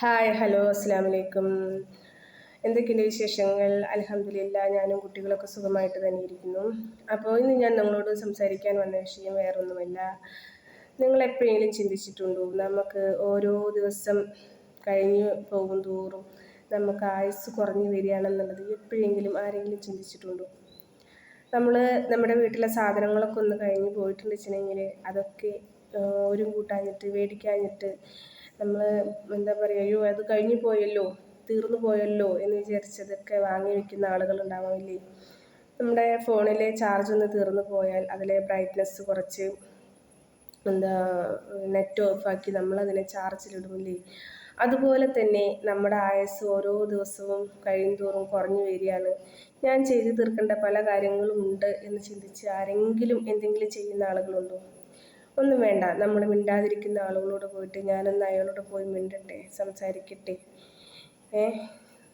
Hi hello അസ്സാം വലൈക്കും എന്തൊക്കെയുണ്ട് വിശേഷങ്ങൾ? അലഹമില്ല ഞാനും കുട്ടികളൊക്കെ സുഖമായിട്ട് തന്നെ ഇരിക്കുന്നു. അപ്പോൾ ഇന്ന് ഞാൻ നിങ്ങളോട് സംസാരിക്കാൻ വന്ന വിഷയം വേറൊന്നുമല്ല. നിങ്ങൾ എപ്പോഴെങ്കിലും ചിന്തിച്ചിട്ടുണ്ടോ? നമുക്ക് ഓരോ ദിവസം കഴിഞ്ഞു പോകും തോറും നമുക്ക് ആയുസ് കുറഞ്ഞു വരികയാണെന്നുള്ളത് എപ്പോഴെങ്കിലും ആരെങ്കിലും ചിന്തിച്ചിട്ടുണ്ടോ? നമ്മൾ നമ്മുടെ വീട്ടിലെ സാധനങ്ങളൊക്കെ ഒന്ന് കഴിഞ്ഞ് പോയിട്ടുണ്ട് വെച്ചിട്ടുണ്ടെങ്കിൽ അതൊക്കെ ഒരു കൂട്ടാഞ്ഞിട്ട് മേടിക്കാഞ്ഞിട്ട് നമ്മൾ എന്താ പറയുക അയ്യോ അത് കഴിഞ്ഞു പോയല്ലോ തീർന്നു പോയല്ലോ എന്ന് വിചാരിച്ചതൊക്കെ വാങ്ങി വെക്കുന്ന ആളുകളുണ്ടാവില്ലേ നമ്മുടെ ഫോണിലെ ചാർജ് ഒന്ന് തീർന്നു പോയാൽ അതിലെ ബ്രൈറ്റ്നസ് കുറച്ച് എന്താ നെറ്റ് ഓഫാക്കി നമ്മളതിനെ ചാർജിലിടുമില്ലേ അതുപോലെ തന്നെ നമ്മുടെ ആയസ് ഓരോ ദിവസവും കഴിയുന്തോറും കുറഞ്ഞു വരികയാണ്. ഞാൻ ചെയ്തു തീർക്കേണ്ട പല കാര്യങ്ങളും ഉണ്ട് എന്ന് ചിന്തിച്ച് ആരെങ്കിലും എന്തെങ്കിലും ചെയ്യുന്ന ആളുകളുണ്ടോ? ഒന്നും വേണ്ട. നമ്മൾ മിണ്ടാതിരിക്കുന്ന ആളുകളോട് പോയിട്ട് ഞാനൊന്ന് അയാളോട് പോയി മിണ്ടട്ടെ സംസാരിക്കട്ടെ. ഏ?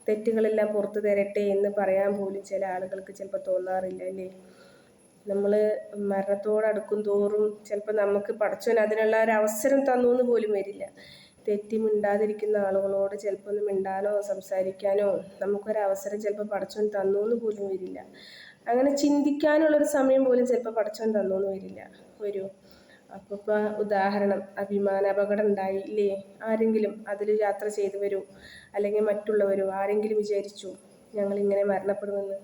തെറ്റുകളെല്ലാം പുറത്തു തരട്ടെ എന്ന് പറയാൻ പോലും ചില ആളുകൾക്ക് ചിലപ്പോൾ തോന്നാറില്ല അല്ലേ? നമ്മൾ മരണത്തോടടുക്കും തോറും ചിലപ്പോൾ നമുക്ക് പഠിച്ചവൻ അതിനുള്ള ഒരു അവസരം തന്നു എന്ന് പോലും വരില്ല. തെറ്റി മിണ്ടാതിരിക്കുന്ന ആളുകളോട് ചിലപ്പോൾ ഒന്ന് മിണ്ടാനോ സംസാരിക്കാനോ നമുക്കൊരവസരം ചിലപ്പോൾ പഠിച്ചവൻ തന്നു എന്ന് പോലും വരില്ല. അങ്ങനെ ചിന്തിക്കാനുള്ളൊരു സമയം പോലും ചിലപ്പോൾ പഠിച്ചവൻ തന്നു എന്ന് വരില്ല. വരൂ. അപ്പോൾ ഇപ്പോൾ ഉദാഹരണം വിമാന അപകടം ഉണ്ടായി ഇല്ലേ ആരെങ്കിലും അതിൽ യാത്ര ചെയ്തു വരൂ. അല്ലെങ്കിൽ മറ്റുള്ളവരോ ആരെങ്കിലും വിചാരിച്ചു ഞങ്ങളിങ്ങനെ മരണപ്പെടുമെന്ന്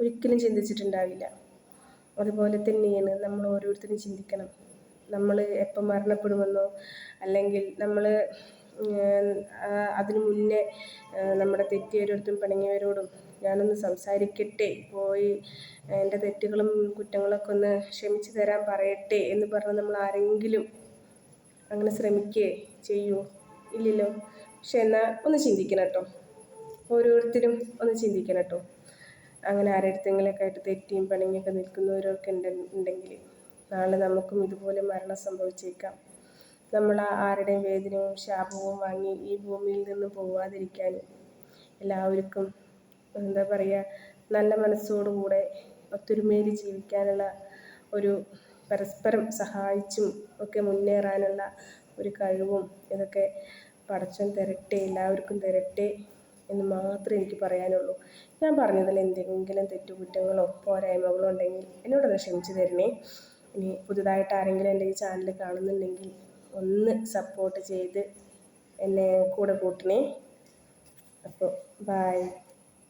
ഒരിക്കലും ചിന്തിച്ചിട്ടുണ്ടാവില്ല. അതുപോലെ തന്നെയാണ് നമ്മൾ ഓരോരുത്തരും ചിന്തിക്കണം. നമ്മൾ എപ്പം മരണപ്പെടുമെന്നോ അല്ലെങ്കിൽ നമ്മൾ അതിനു മുന്നേ നമ്മുടെ തെറ്റിയവരോടും പിണങ്ങിയവരോടും ഞാനൊന്ന് സംസാരിക്കട്ടെ? പോയി എന്റെ തെറ്റുകളും കുറ്റങ്ങളൊക്കെ ഒന്ന് ക്ഷമിച്ചു തരാൻ പറയട്ടെ എന്ന് പറഞ്ഞ് നമ്മൾ ആരെങ്കിലും അങ്ങനെ ശ്രമിക്കേ ചെയ്യൂ? ഇല്ലല്ലോ. പക്ഷെ എന്നാൽ ഒന്ന് ചിന്തിക്കണം കേട്ടോ. ഓരോരുത്തരും ഒന്ന് ചിന്തിക്കണം കേട്ടോ. അങ്ങനെ ആരെടുത്തെങ്കിലൊക്കെ ആയിട്ട് തെറ്റിയും പണിയൊക്കെ നിൽക്കുന്നവരൊക്കെ ഉണ്ട് ഉണ്ടെങ്കിൽ നാളെ നമുക്കും ഇതുപോലെ മരണം സംഭവിച്ചേക്കാം. നമ്മൾ ആരുടെയും വേദനയും ശാപവും വാങ്ങി ഈ ഭൂമിയിൽ നിന്ന് പോവാതിരിക്കാനും എല്ലാവർക്കും എന്താ പറയുക നല്ല മനസ്സോടുകൂടെ ഒത്തൊരുമയിൽ ജീവിക്കാനുള്ള ഒരു പരസ്പരം സഹായിച്ചും ഒക്കെ മുന്നേറാനുള്ള ഒരു കഴിവും ഇതൊക്കെ പടച്ചോൻ തരട്ടെ എല്ലാവർക്കും തരട്ടെ എന്ന് മാത്രമേ എനിക്ക് പറയാനുള്ളൂ. ഞാൻ പറഞ്ഞതിൽ എന്തെങ്കിലും തെറ്റുകുറ്റങ്ങളോ പോരായ്മകളോ ഉണ്ടെങ്കിൽ എന്നോടൊന്ന് ക്ഷമിച്ചു തരണേ. ഇനി പുതുതായിട്ട് ആരെങ്കിലും എന്റെ ഈ ചാനൽ കാണുന്നുണ്ടെങ്കിൽ ഒന്ന് സപ്പോർട്ട് ചെയ്ത് എന്നെ കൂടെ കൂട്ടണേ. അപ്പോൾ ബായ്